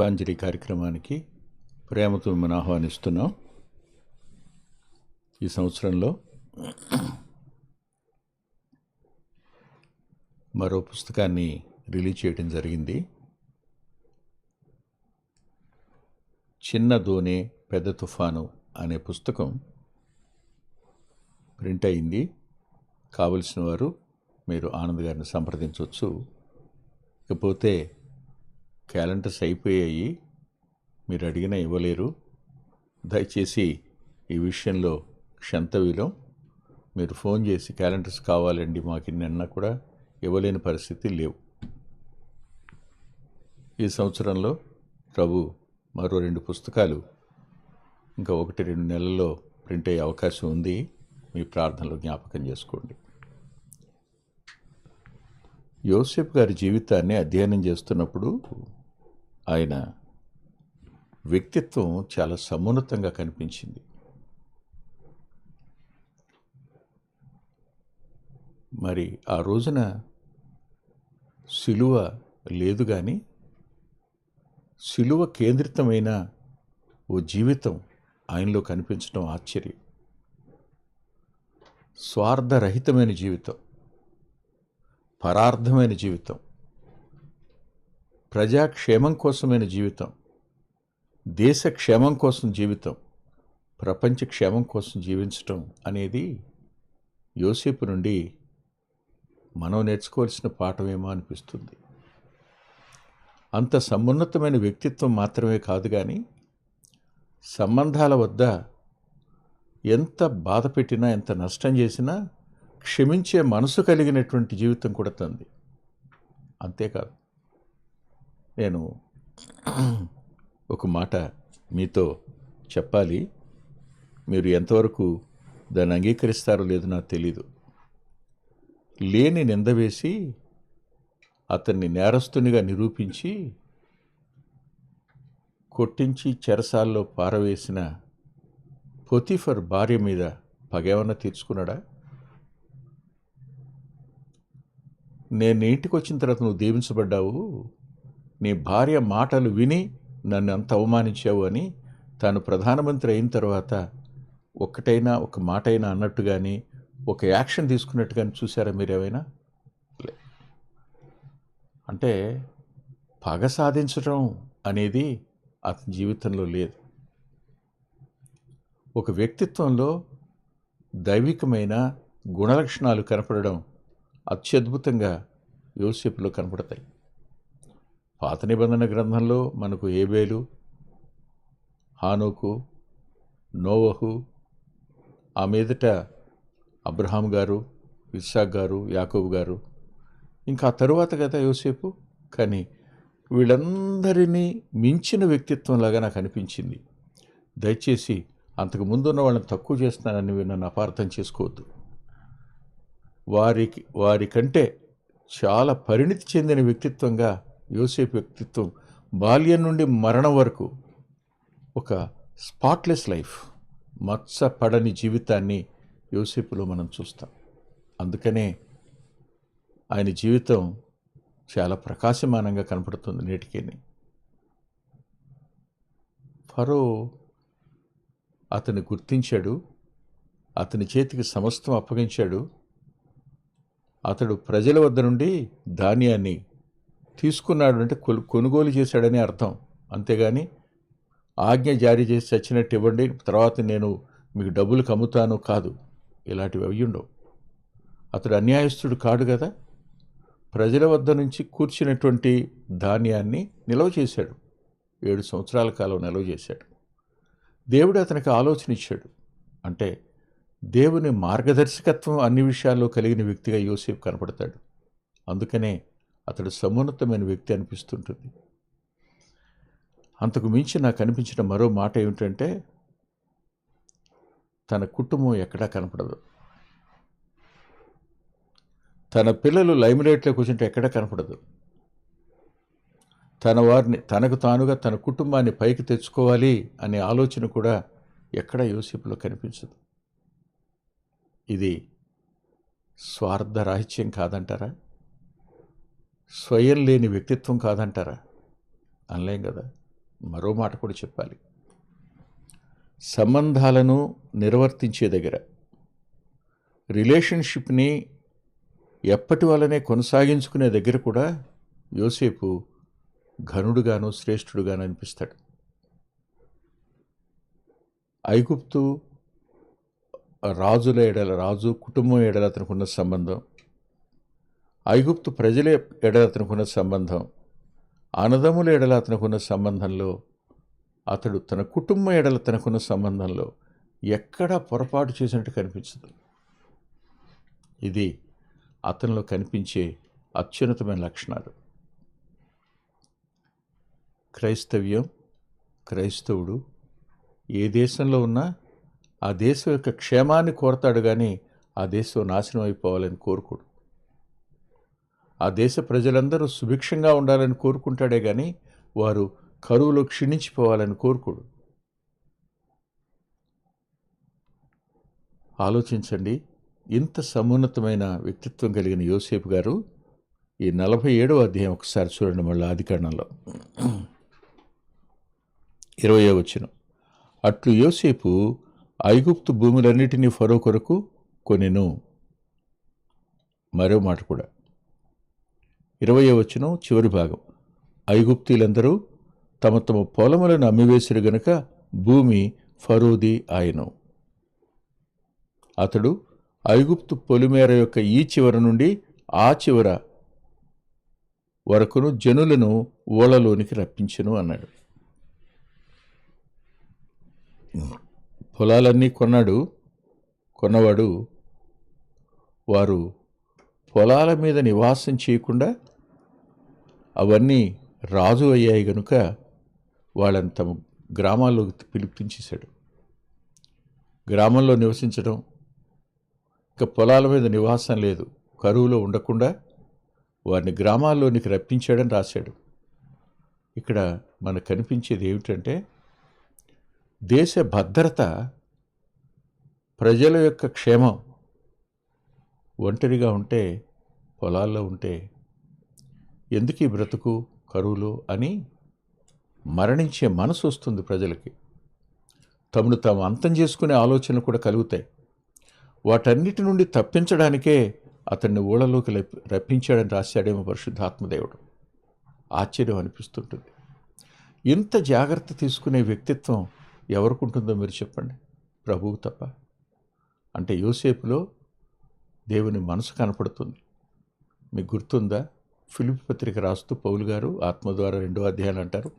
కృపాంజలి కార్యక్రమానికి ప్రేమతో మిమ్మల్ని ఆహ్వానిస్తున్నాం. ఈ సంవత్సరంలో మరో పుస్తకాన్ని రిలీజ్ చేయడం జరిగింది. చిన్న దోనే పెద్ద తుఫాను అనే పుస్తకం ప్రింట్ అయింది. కావలసిన వారు మీరు ఆనంద్ గారిని సంప్రదించవచ్చు. ఇకపోతే క్యాలెండర్స్ అయిపోయాయి. మీరు అడిగినా ఇవ్వలేరు. దయచేసి ఈ విషయంలో క్షంతవిలో మీరు ఫోన్ చేసి క్యాలెండర్స్ కావాలండి మాకు నిన్న కూడా ఇవ్వలేని పరిస్థితి లేవు. ఈ సంవత్సరంలో ప్రభు మరో రెండు పుస్తకాలు ఇంకా ఒకటి రెండు నెలల్లో ప్రింట్ అయ్యే అవకాశం ఉంది. మీ ప్రార్థనలో జ్ఞాపకం చేసుకోండి. యోసెఫ్ గారి జీవితాన్ని అధ్యయనం చేస్తున్నప్పుడు ఆయన వ్యక్తిత్వం చాలా సమున్నతంగా కనిపించింది. మరి ఆ రోజున సిలువ లేదు కానీ సిలువ కేంద్రితమైన ఓ జీవితం ఆయనలో కనిపించడం ఆశ్చర్యం. స్వార్థరహితమైన జీవితం పరార్థమైన జీవితం. ప్రజాక్షేమం కోసమైన జీవితం. దేశ క్షేమం కోసం జీవితం. ప్రపంచ క్షేమం కోసం జీవించటం అనేది యోసేపు నుండి మనం నేర్చుకోవాల్సిన పాఠమేమో అనిపిస్తుంది. అంత సమున్నతమైన వ్యక్తిత్వం మాత్రమే కాదు కానీ సంబంధాల వద్ద ఎంత బాధ పెట్టినా ఎంత నష్టం చేసినా క్షమించే మనసు కలిగినటువంటి జీవితం కూడా తంది. అంతేకాదు నేను ఒక మాట మీతో చెప్పాలి. మీరు ఎంతవరకు దాన్ని అంగీకరిస్తారో లేదో నాకు తెలీదు. లేని నింద వేసి అతన్ని నేరస్తునిగా నిరూపించి కొట్టించి చెరసాల్లో పారవేసిన పొతిఫర్ భార్య మీద పగేమన్నా తీర్చుకున్నాడా? నేను ఇంటికి వచ్చిన తర్వాత నువ్వు దీవించబడ్డావు. నీ భార్య మాటలు విని నన్ను అంత అవమానించావు అని తాను ప్రధానమంత్రి అయిన తర్వాత ఒక్కటైనా ఒక మాట అయినా అన్నట్టు కానీ ఒక యాక్షన్ తీసుకున్నట్టు కానీ చూసారా మీరేమైనా లే. అంటే పగ సాధించడం అనేది అతని జీవితంలో లేదు. ఒక వ్యక్తిత్వంలో దైవికమైన గుణలక్షణాలు కనపడడం అత్యద్భుతంగా యోసేపులో కనపడతాయి. పాత నిబంధన గ్రంథంలో మనకు ఏబేలు హానోకు నోవహు ఆ మీదట అబ్రహాం గారు ఇస్సాక్ గారు యాకూబ్ గారు ఇంకా తరువాత కదా యోసేపు? కానీ వీళ్ళందరినీ మించిన వ్యక్తిత్వంలాగా నాకు అనిపించింది. దయచేసి అంతకు ముందున్న వాళ్ళని తక్కువ చేస్తున్నానని నన్ను అపార్థం చేసుకోవద్దు. వారికి వారికంటే చాలా పరిణితి చెందిన వ్యక్తిత్వంగా యోసేపు వ్యక్తిత్వం బాల్యం నుండి మరణం వరకు ఒక స్పాట్లెస్ లైఫ్ మత్సపడని జీవితాన్ని యోసేపులో మనం చూస్తాం. అందుకనే ఆయన జీవితం చాలా ప్రకాశమానంగా కనపడుతుంది నేటికేని ఫరో అతన్ని గుర్తించాడు అతని చేతికి సమస్తం అప్పగించాడు అతడు ప్రజల వద్ద నుండి ధాన్యాన్ని తీసుకున్నాడు అంటే కొలు కొనుగోలు చేశాడని అర్థం. అంతేగాని ఆజ్ఞ జారీ చేసి చచ్చినట్టు ఇవ్వండి తర్వాత నేను మీకు డబ్బులు కమ్ముతాను కాదు. ఇలాంటివి అవి ఉండవు. అతడు అన్యాయస్తుడు కాడు కదా. ప్రజల వద్ద నుంచి కూర్చున్నటువంటి ధాన్యాన్ని నిల్వ చేశాడు. ఏడు సంవత్సరాల కాలం నిల్వ చేశాడు. దేవుడు అతనికి ఆలోచన ఇచ్చాడు. అంటే దేవుని మార్గదర్శకత్వం అన్ని విషయాల్లో కలిగిన వ్యక్తిగా యోసేపు కనపడతాడు. అందుకనే అతడు సమున్నతమైన వ్యక్తి అనిపిస్తుంటుంది. అంతకు మించి నాకు అనిపించిన మరో మాట ఏమిటంటే తన కుటుంబం ఎక్కడా కనపడదు. తన పిల్లలు లైమ్లైట్లో కూర్చుంటే ఎక్కడా కనపడదు. తన వారిని తనకు తానుగా తన కుటుంబాన్ని పైకి తెచ్చుకోవాలి అనే ఆలోచన కూడా ఎక్కడ యోసేపులో కనిపించదు. ఇది స్వార్థ రాహిత్యం కాదంటారా? స్వయం లేని వ్యక్తిత్వం కాదంటారా? అనలేం కదా. మరో మాట కూడా చెప్పాలి. సంబంధాలను నిర్వర్తించే దగ్గర. రిలేషన్షిప్ని ఎప్పటి వలనే కొనసాగించుకునే దగ్గర కూడా యోసేపు ఘనుడుగాను శ్రేష్ఠుడుగాను అనిపిస్తాడు. ఐగుప్తు రాజుల ఎడల రాజు కుటుంబం ఎడల అతనికి ఉన్న సంబంధం ఐగుప్తు ప్రజలే ఎడల అతనుకున్న సంబంధం అనదముల ఎడల అతనుకున్న సంబంధంలో అతడు తన కుటుంబం ఎడల తనకున్న సంబంధంలో ఎక్కడా పొరపాటు చేసినట్టు కనిపించదు. ఇది అతనిలో కనిపించే అత్యున్నతమైన లక్షణాలు. క్రైస్తవ్యం క్రైస్తవుడు ఏ దేశంలో ఉన్నా ఆ దేశం యొక్క క్షేమాన్ని కోరతాడు కానీ ఆ దేశం నాశనం అయిపోవాలని కోరుకోడు. ఆ దేశ ప్రజలందరూ సుభిక్షంగా ఉండాలని కోరుకుంటాడే కానీ వారు కరువులో క్షీణించిపోవాలని కోరుకోడు. ఆలోచించండి. ఇంత సమున్నతమైన వ్యక్తిత్వం కలిగిన యోసేపు గారు ఈ నలభై ఏడవ అధ్యాయం ఒకసారి చూడండి మళ్ళీ ఆదికాండంలో ఇరవయో వచ్చిన అట్లు యోసేపు ఐగుప్తు భూములన్నిటినీ ఫరో కొరకు కొనెను. మరో మాట కూడా. ఇరవయో వచ్చిన చివరి భాగం. ఐగుప్తీలందరూ తమ తమ పొలములను అమ్మివేసిరు గనుక భూమి ఫరోది ఆయను అతడు ఐగుప్తు పొలిమేర యొక్క ఈ చివర నుండి ఆ చివర వరకును జనులను ఓళలోనికి రప్పించను అన్నాడు. పొలాలన్నీ కొన్నాడు. కొన్నవాడు వారు పొలాల మీద నివాసం చేయకుండా అవన్నీ రాజు అయ్యాయి గనుక వాళ్ళని తమ గ్రామాల్లోకి పిలిపించేశాడు. గ్రామంలో నివసించడం ఇక పొలాల మీద నివాసం లేదు కరువులో ఉండకుండా వారిని గ్రామాల్లోనికి రప్పించాడని రాశాడు. ఇక్కడ మనకు కనిపించేది ఏమిటంటే దేశ భద్రత ప్రజల యొక్క క్షేమం ఒంటరిగా ఉంటే పొలాల్లో ఉంటే ఎందుకు ఈ బ్రతుకు కరువులు అని మరణించే మనసు వస్తుంది ప్రజలకి. తమను తాము అంతం చేసుకునే ఆలోచనలు కూడా కలుగుతాయి. వాటన్నిటి నుండి తప్పించడానికే అతన్ని ఊళ్ళలోకి రప్పించాడని రాశాడేమో పరిశుద్ధాత్మదేవుడు. ఆశ్చర్యం అనిపిస్తుంటుంది. ఇంత జాగ్రత్త తీసుకునే వ్యక్తిత్వం ఎవరికి ఉంటుందో మీరు చెప్పండి. ప్రభువు తప్ప. అంటే యోసేపులో దేవుని మనసు కనపడుతుంది. మీకు గుర్తుందా? ఫిలిప్ పత్రిక రాస్తూ పౌలు గారు ఆత్మ ద్వారా రెండో అధ్యాయాలు అంటారు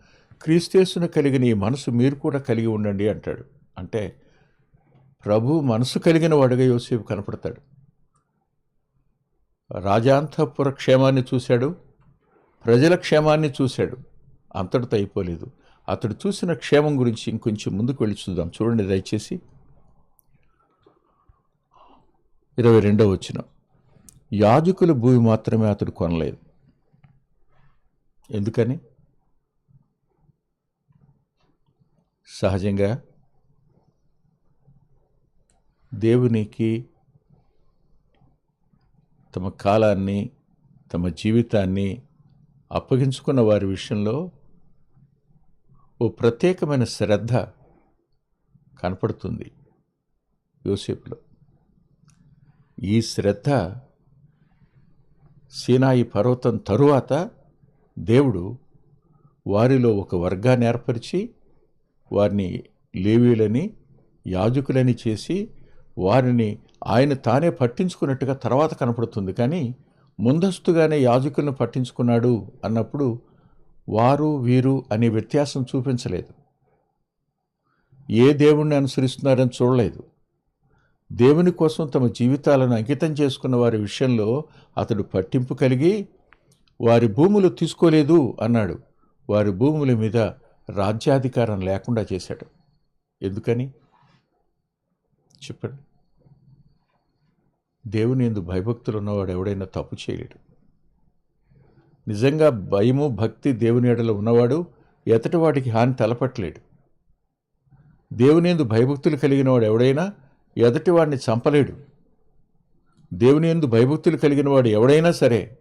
క్రీస్తేసును కలిగిన ఈ మనసు మీరు కూడా కలిగి ఉండండి అంటాడు. అంటే ప్రభు మనసు కలిగిన వాడుగా యోసేపు కనపడతాడు. రాజాంతపుర క్షేమాన్ని చూశాడు ప్రజల క్షేమాన్ని చూశాడు అంతటితో అయిపోలేదు. అతడు చూసిన క్షేమం గురించి ఇంకొంచెం ముందుకు వెళ్ళి చూద్దాం. చూడండి దయచేసి. ఇరవై రెండవ వచ్చిన యాజకుల భూమి మాత్రమే అతడు కొనలేదు. ఎందుకని? సహజంగా దేవునికి తమ కాలాన్ని తమ జీవితాన్ని అప్పగించుకున్న వారి విషయంలో ఓ ప్రత్యేకమైన శ్రద్ధ కనపడుతుంది యోసేపులో. ఈ శ్రద్ధ సీనాయి పర్వతం తరువాత దేవుడు వారిలో ఒక వర్గాన్ని ఏర్పరిచి వారిని లేవీలని యాజకులని చేసి వారిని ఆయన తానే పట్టించుకున్నట్టుగా తర్వాత కనపడుతుంది. కానీ ముందస్తుగానే యాజకులను పట్టించుకున్నాడు అన్నప్పుడు వారు వీరు అనే వ్యత్యాసం చూపించలేదు. ఏ దేవుణ్ణి అనుసరిస్తున్నారని చూడలేదు. దేవుని కోసం తమ జీవితాలను అంకితం చేసుకున్న వారి విషయంలో అతడు పట్టింపు కలిగి వారి భూములు తీసుకోలేదు అన్నాడు. వారి భూముల మీద రాజ్యాధికారం లేకుండా చేశాడు. ఎందుకని? చెప్పండి. దేవుని ఎందు భయభక్తులు ఉన్నవాడు ఎవడైనా తప్పు చేయలేడు. నిజంగా భయము భక్తి దేవుని ఎడలో ఉన్నవాడు ఎతటి వాటికి హాని తలపట్లేడు. దేవునేందు భయభక్తులు కలిగిన వాడు ఎవడైనా ఎదటి వాడిని చంపలేడు. దేవునేందు భయభక్తులు కలిగిన వాడు ఎవడైనా సరే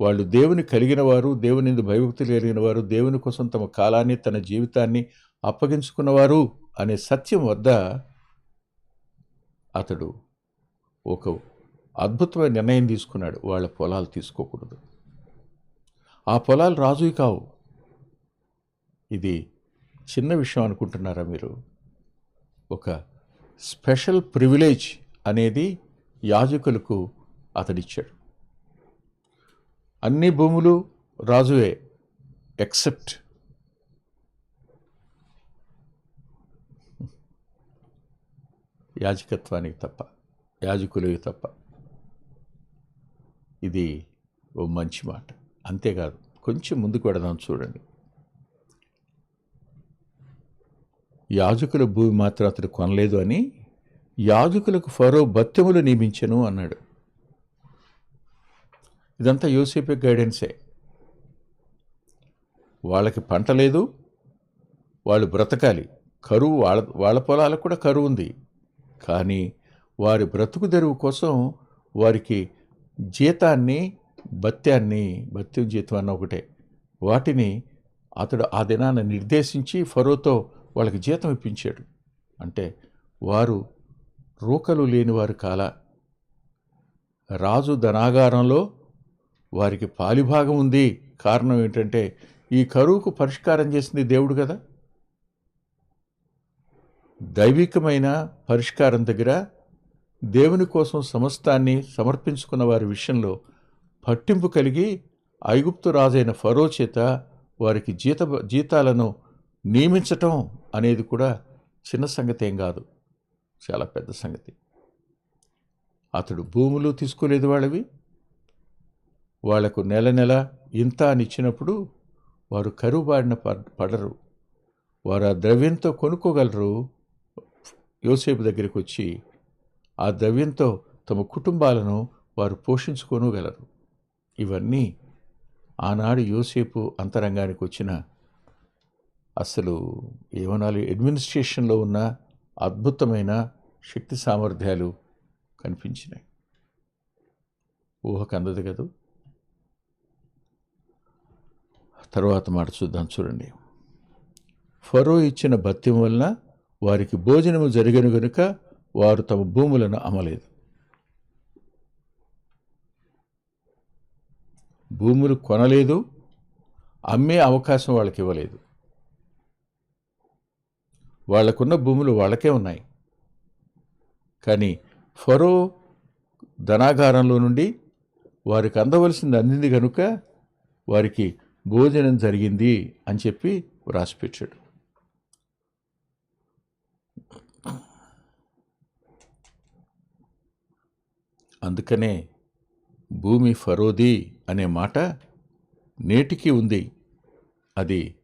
వాళ్ళు దేవుని కలిగిన వారు దేవుని భయభక్తులు భయభక్తి కలిగిన వారు దేవుని కోసం తమ కాలాన్ని తన జీవితాన్ని అప్పగించుకున్నవారు అనే సత్యం వద్ద అతడు ఒక అద్భుతమైన నిర్ణయం తీసుకున్నాడు. వాళ్ళ పొలాలు తీసుకోకూడదు. ఆ పొలాలు రాజువి కావు. ఇది చిన్న విషయం అనుకుంటున్నారా మీరు? ఒక స్పెషల్ ప్రివిలేజ్ అనేది యాజకులకు అతడిచ్చాడు. అన్ని భూములు రాజువే ఎక్సెప్ట్ యాజకత్వానికి తప్ప యాజకులవి తప్ప. ఇది ఓ మంచి మాట. అంతేకాదు కొంచెం ముందుకు వెడదాం చూడండి. యాజకుల భూమి మాత్రం అతడు కొనలేదు అని యాజకులకు ఫరో భత్యములు నియమించను అన్నాడు. ఇదంతా యూసీపీ గైడెన్సే వాళ్ళకి పంట లేదు వాళ్ళు బ్రతకాలి. కరువు వాళ్ళ వాళ్ళ పొలాలకు కూడా కరువు ఉంది. కానీ వారి బ్రతుకు తెరువు కోసం వారికి జీతాన్ని భత్యాన్ని భత్యం జీతం అన్న ఒకటే. వాటిని అతడు ఆ దినాన్ని నిర్దేశించి ఫరోతో వాళ్ళకి జీతం ఇప్పించాడు. అంటే వారు రూకలు లేనివారు కాల. రాజు ధనాగారంలో వారికి పాలిభాగం ఉంది. కారణం ఏంటంటే ఈ కరువుకు పరిష్కారం చేసింది దేవుడు కదా. దైవికమైన పరిష్కారం దగ్గర దేవుని కోసం సమస్తాన్ని సమర్పించుకున్న వారి విషయంలో పట్టింపు కలిగి ఐగుప్తు రాజైన ఫరో చేత వారికి జీత జీతాలను నియమించటం అనేది కూడా చిన్న సంగతి ఏం కాదు. చాలా పెద్ద సంగతి. అతడు భూములు తీసుకోలేదు వాళ్ళవి. వాళ్ళకు నెల నెల ఇంత అని ఇచ్చినప్పుడు వారు కరువుబారిన పడరు. వారు ఆ ద్రవ్యంతో కొనుక్కోగలరు. యోసేపు దగ్గరికి వచ్చి ఆ ద్రవ్యంతో తమ కుటుంబాలను వారు పోషించుకోనగలరు. ఇవన్నీ ఆనాడు యోసేపు అంతరంగానికి వచ్చిన అసలు ఏమనాలి? అడ్మినిస్ట్రేషన్లో ఉన్న అద్భుతమైన శక్తి సామర్థ్యాలు కనిపించినాయి. ఊహకు అందదు కదా? తర్వాత మాట చూద్దాం చూడండి. ఫరో ఇచ్చిన భత్యం వలన వారికి భోజనము జరిగను గనుక వారు తమ భూములను అమ్మలేదు. భూములు కొనలేదు అమ్మే అవకాశం వాళ్ళకి ఇవ్వలేదు. వాళ్ళకున్న భూములు వాళ్ళకే ఉన్నాయి. కానీ ఫరో ధనాగారంలో నుండి వారికి అందవలసింది అందింది కనుక వారికి భోజనం జరిగింది అని చెప్పి రాసిపెట్టాడు అందుకనే భూమి ఫరోది అనే మాట నేటికి ఉంది. అది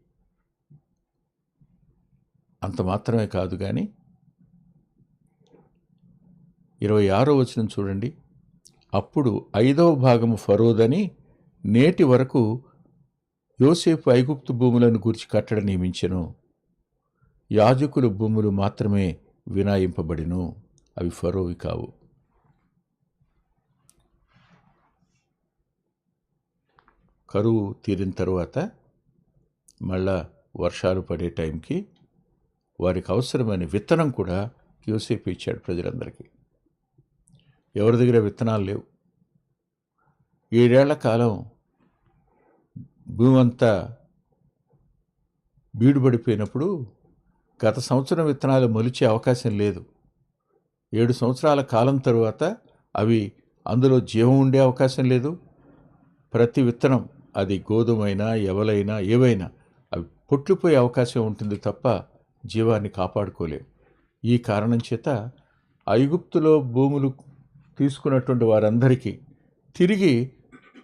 అంత మాత్రమే కాదు కానీ ఇరవై ఆరో వచనం చూడండి. అప్పుడు ఐదవ భాగము ఫరోదని నేటి వరకు యోసేపు ఐగుప్తు భూములను గూర్చి కట్టడ నియమించెను. యాజకులు భూములు మాత్రమే వినాయింపబడిను. అవి ఫరోవి కావు. కరువు తీరిన తర్వాత మళ్ళా వర్షాలు పడే టైంకి వారికి అవసరమైన విత్తనం కూడా యోసేపు ఇచ్చాడు ప్రజలందరికీ. ఎవరి దగ్గర విత్తనాలు లేవు? ఏడేళ్ళ కాలం భూమంతా బీడుబడిపోయినప్పుడు బీడుపడిపోయినప్పుడు గత సంవత్సరం విత్తనాలు మొలిచే అవకాశం లేదు. ఏడు సంవత్సరాల కాలం తరువాత అవి అందులో జీవం ఉండే అవకాశం లేదు. ప్రతి విత్తనం అది గోధుమైనా ఎవలైనా ఏవైనా అవి పొట్లిపోయే అవకాశం ఉంటుంది తప్ప జీవాన్ని కాపాడుకోలేవు. ఈ కారణం చేత ఐగుప్తులో భూములు తీసుకున్నటువంటి వారందరికీ తిరిగి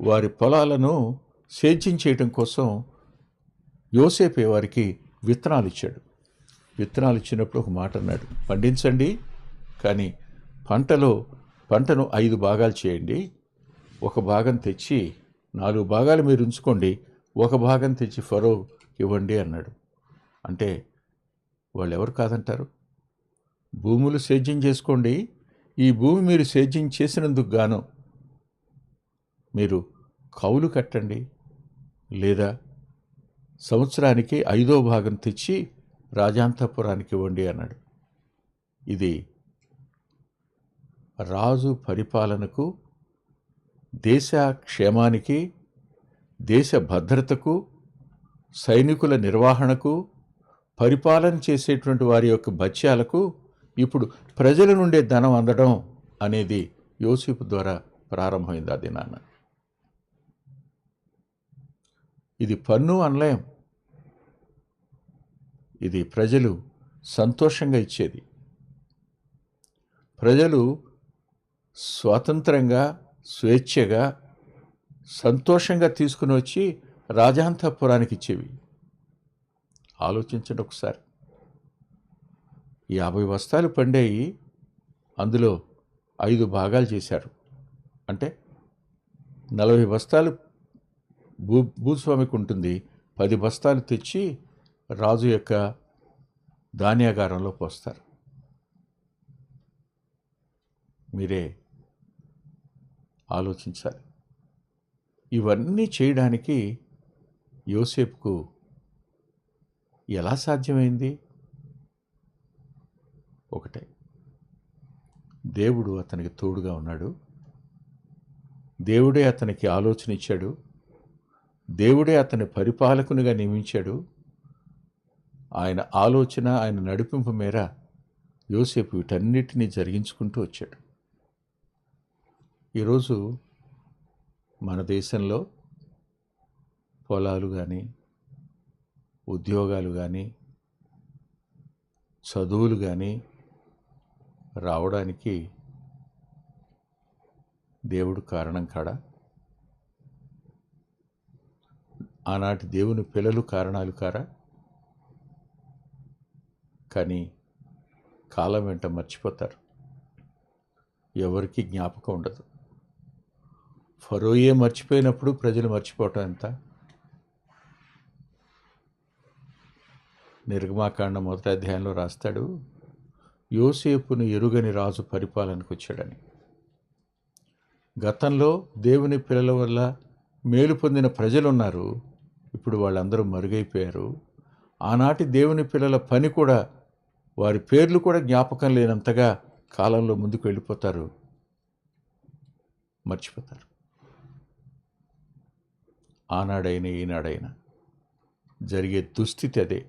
వారి పొలాలను సేద్యం చేయడం కోసం యోసేపే వారికి విత్తనాలు ఇచ్చాడు. విత్తనాలు ఇచ్చినప్పుడు ఒక మాట అన్నాడు పండించండి కానీ పంటలో పంటను ఐదు భాగాలు చేయండి. ఒక భాగం తెచ్చి నాలుగు భాగాలు మీరు ఉంచుకోండి. ఒక భాగం తెచ్చి ఫరో ఇవ్వండి అన్నాడు. అంటే వాళ్ళు ఎవరు కాదంటారు? భూములు సేద్యం చేసుకోండి. ఈ భూమి మీరు సేద్యం చేసినందుకు గాను మీరు కౌలు కట్టండి. లేదా సంవత్సరానికి ఐదో భాగం తెచ్చి రాజాంతపురానికి ఇవ్వండి అన్నాడు. ఇది రాజు పరిపాలనకు దేశ క్షేమానికి దేశ భద్రతకు సైనికుల నిర్వహణకు పరిపాలన చేసేటువంటి వారి యొక్క భత్యాలకు ఇప్పుడు ప్రజల నుండే ధనం అందడం అనేది యోసేపు ద్వారా ప్రారంభమైంది ఆ దినాన. ఇది పన్ను అనలేం. ఇది ప్రజలు సంతోషంగా ఇచ్చేది. ప్రజలు స్వాతంత్రంగా స్వేచ్ఛగా సంతోషంగా తీసుకుని వచ్చి రాజాంతపురానికి ఇచ్చేవి. ఆలోచించండి ఒకసారి. యాభై వస్తాలు పండాయి అందులో ఐదు భాగాలు చేశారు. అంటే నలభై బస్తాలు భూ భూస్వామికి ఉంటుంది పది బస్తాలు తెచ్చి రాజు యొక్క ధాన్యాగారంలో పోస్తారు. మీరే ఆలోచించాలి. ఇవన్నీ చేయడానికి యోసేపుకు ఎలా సాధ్యమైంది? ఒకటే. దేవుడు అతనికి తోడుగా ఉన్నాడు. దేవుడే అతనికి ఆలోచన ఇచ్చాడు. దేవుడే అతని పరిపాలకునిగా నియమించాడు. ఆయన ఆలోచన ఆయన నడిపింపు మేర యోసేపు వీటన్నిటినీ జరిగించుకుంటూ వచ్చాడు. ఈరోజు మన దేశంలో పొలాలు కానీ ఉద్యోగాలు కానీ చదువులు కానీ రావడానికి దేవుడు కారణం కాడా? ఆనాటి దేవుని పిల్లలు కారణాలు కారా? కానీ కాలం వెంట మర్చిపోతారు. ఎవరికి జ్ఞాపకం ఉండదు. ఫరోయే మర్చిపోయినప్పుడు ప్రజలు మర్చిపోవటం ఎంత? నిర్గమాకాండ మొదటి అధ్యాయంలో రాస్తాడు యోసేపును ఎరుగని రాజు పరిపాలనకు వచ్చాడని. గతంలో దేవుని పిల్లల వల్ల మేలు పొందిన ప్రజలు ఉన్నారు ఇప్పుడు వాళ్ళందరూ మరుగైపోయారు. ఆనాటి దేవుని పిల్లల పని కూడా వారి పేర్లు కూడా జ్ఞాపకం లేనంతగా కాలంలో ముందుకు వెళ్ళిపోతారు. మర్చిపోతారు. ఆనాడైనా ఈనాడైనా జరిగే దుస్థితి అదే.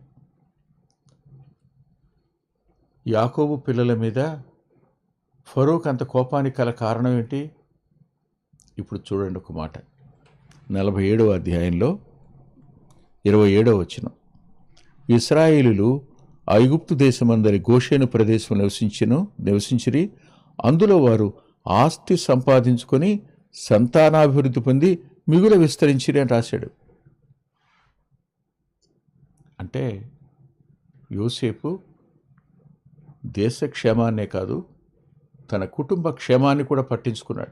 యాకోబు పిల్లల మీద ఫరూక్ అంత కోపానికి గల కారణం ఏంటి? ఇప్పుడు చూడండి ఒక మాట. నలభై ఏడవ అధ్యాయంలో ఇరవై ఏడవ వచ్చిన ఇస్రాయిలు ఐగుప్తు దేశమందరి గోషేను ప్రదేశం నివసించను నివసించిరి. అందులో వారు ఆస్తి సంపాదించుకొని సంతానాభివృద్ధి పొంది మిగుల విస్తరించిరి అని రాశాడు. అంటే యోసేపు దేశ క్షేమాన్నే కాదు తన కుటుంబ క్షేమాన్ని కూడా పట్టించుకున్నాడు.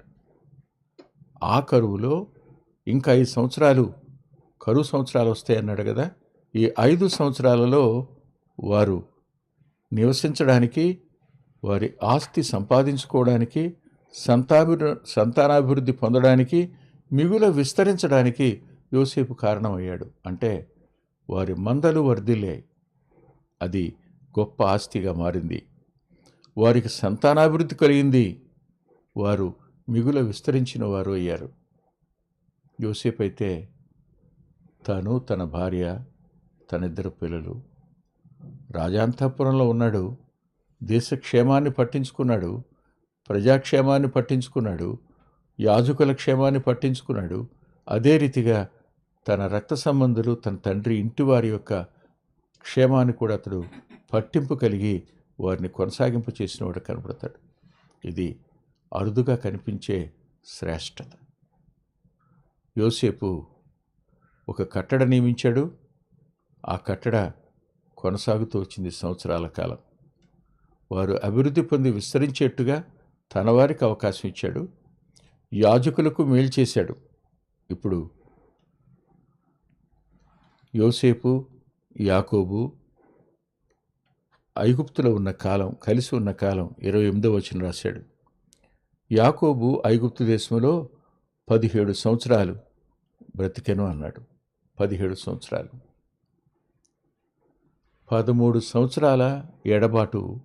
ఆ కరువులో ఇంకా ఐదు సంవత్సరాలు కరువు సంవత్సరాలు వస్తాయన్నాడు కదా. ఈ ఐదు సంవత్సరాలలో వారు నివసించడానికి వారి ఆస్తి సంపాదించుకోవడానికి సంతాభి సంతానాభివృద్ధి పొందడానికి మిగుల విస్తరించడానికి యోసేపు కారణమయ్యాడు. అంటే వారి మందలు వర్ధిల్లాయి అది గొప్ప ఆస్తిగా మారింది. వారికి సంతానాభివృద్ధి కలిగింది. వారు మిగుల విస్తరించిన వారు అయ్యారు. యోసేపు అయితే తను తన భార్య తన ఇద్దరు పిల్లలు. రాజాంతపురంలో ఉన్నాడు. దేశ క్షేమాన్ని పట్టించుకున్నాడు. ప్రజాక్షేమాన్ని పట్టించుకున్నాడు. యాజకుల క్షేమాన్ని పట్టించుకున్నాడు. అదే రీతిగా తన రక్త సంబంధులు తన తండ్రి ఇంటి వారి యొక్క క్షేమాన్ని కూడా అతడు పట్టింపు కలిగి వారిని కొనసాగింపు చేసినవాడు కనబడతాడు ఇది అరుదుగా కనిపించే శ్రేష్టత. యోసేపు ఒక కట్టడ నియమించాడు. ఆ కట్టడ కొనసాగుతూ వచ్చింది సంవత్సరాల కాలం. వారు అభివృద్ధి పొంది విస్తరించేట్టుగా తన వారికి అవకాశం ఇచ్చాడు. యాజకులకు మేలు చేశాడు. ఇప్పుడు యోసేపు యాకోబు ఐగుప్తులో ఉన్న కాలం కలిసి ఉన్న కాలం ఇరవై ఎనిమిదో వచ్చిన రాశాడు. యాకోబు ఐగుప్తు దేశంలో పదిహేడు సంవత్సరాలు బ్రతికెను అన్నాడు. పదిహేడు సంవత్సరాలు. పదమూడు సంవత్సరాల ఎడబాటు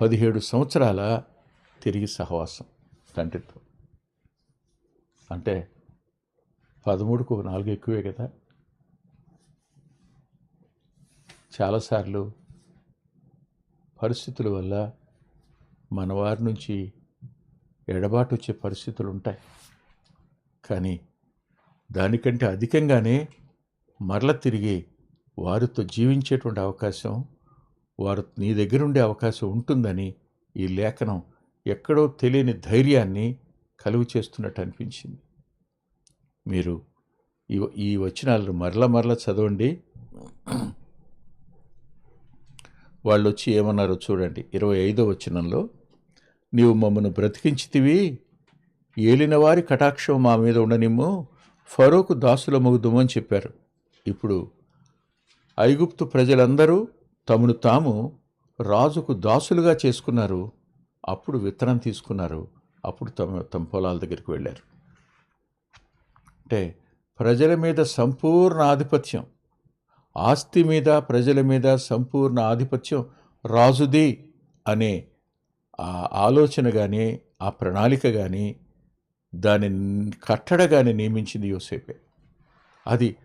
పదిహేడు సంవత్సరాల తిరిగి సహవాసం తండ్రితో అంటే పదమూడుకు ఒక నాలుగు ఎక్కువే కదా. చాలాసార్లు పరిస్థితుల వల్ల మనవారి నుంచి ఎడబాటు వచ్చే పరిస్థితులు ఉంటాయి. కానీ దానికంటే అధికంగానే మరల తిరిగి వారితో జీవించేటువంటి అవకాశం వారు నీ దగ్గరుండే అవకాశం ఉంటుందని ఈ లేఖనం ఎక్కడో తెలియని ధైర్యాన్ని కలుగు చేస్తున్నట్టు అనిపించింది. మీరు ఈ ఈ వచనాలను మరల మరల చదవండి. వాళ్ళు వచ్చి ఏమన్నారో చూడండి. ఇరవై ఐదో వచనంలో నీవు మమ్మను బ్రతికించితివి ఏలిన వారి కటాక్షం మా మీద ఉండనిమ్ము. ఫరూకు దాసుల మగుదుము చెప్పారు. ఇప్పుడు ఐగుప్తు ప్రజలందరూ తమను తాము రాజుకు దాసులుగా చేసుకున్నారు. అప్పుడు విత్తనం తీసుకున్నారు. అప్పుడు తమ తమ పొలాల దగ్గరికి వెళ్ళారు. అంటే ప్రజల మీద సంపూర్ణ ఆధిపత్యం ఆస్తి మీద ప్రజల మీద సంపూర్ణ ఆధిపత్యం రాజుది అనే ఆ ఆలోచన కానీ ఆ ప్రణాళిక కానీ దాని కట్టడగానే నియమించింది యోసేపే. అది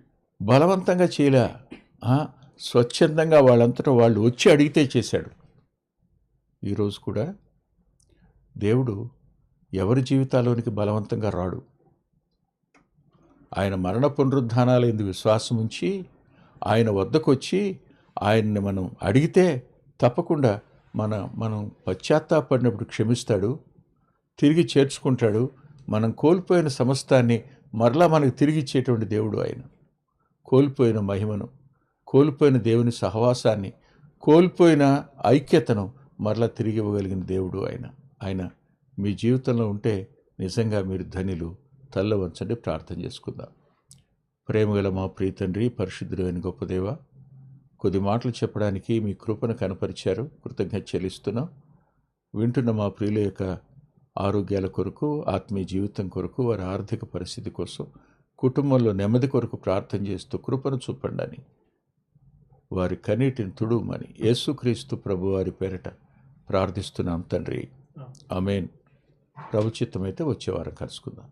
బలవంతంగా చేయలే. స్వచ్ఛందంగా వాళ్ళంతటా వాళ్ళు వచ్చి అడిగితే చేశాడు. ఈరోజు కూడా దేవుడు ఎవరి జీవితాల్లోనికి బలవంతంగా రాడు? ఆయన మరణ పునరుద్ధానాలు ఎందుకు విశ్వాసం ఉంచి ఆయన వద్దకు వచ్చి ఆయన్ని మనం అడిగితే తప్పకుండా మన మనం పశ్చాత్తాపడినప్పుడు క్షమిస్తాడు తిరిగి చేర్చుకుంటాడు మనం కోల్పోయిన సమస్తాన్ని మరలా మనకు తిరిగి ఇచ్చేటువంటి దేవుడు ఆయన. కోల్పోయిన మహిమను కోల్పోయిన దేవుని సహవాసాన్ని కోల్పోయిన ఐక్యతను మరలా తిరిగి ఇవ్వగలిగిన దేవుడు ఆయన. ఆయన మీ జీవితంలో ఉంటే నిజంగా మీరు ధనిలు తల్ల వంచండి ప్రార్థన చేసుకుందాం. ప్రేమగల మా ప్రియ తండ్రి పరిశుద్ధుడైన గొప్పదేవ కొద్ది మాటలు చెప్పడానికి మీ కృపను కనపరిచారు. కృతజ్ఞత చెల్లిస్తున్నాం. వింటున్న మా ప్రియుల యొక్క ఆరోగ్యాల కొరకు ఆత్మీయ జీవితం కొరకు వారి ఆర్థిక పరిస్థితి కోసం కుటుంబంలో నెమ్మది కొరకు ప్రార్థన చేస్తూ కృపను చూపండి అని వారి కన్నీటిని తుడుమని యేసుక్రీస్తు ప్రభు వారి పేరిట ప్రార్థిస్తున్నాం తండ్రి. అమేన్ ప్రభుచిత్తమైతే వచ్చే వారం కలుసుకుందాం.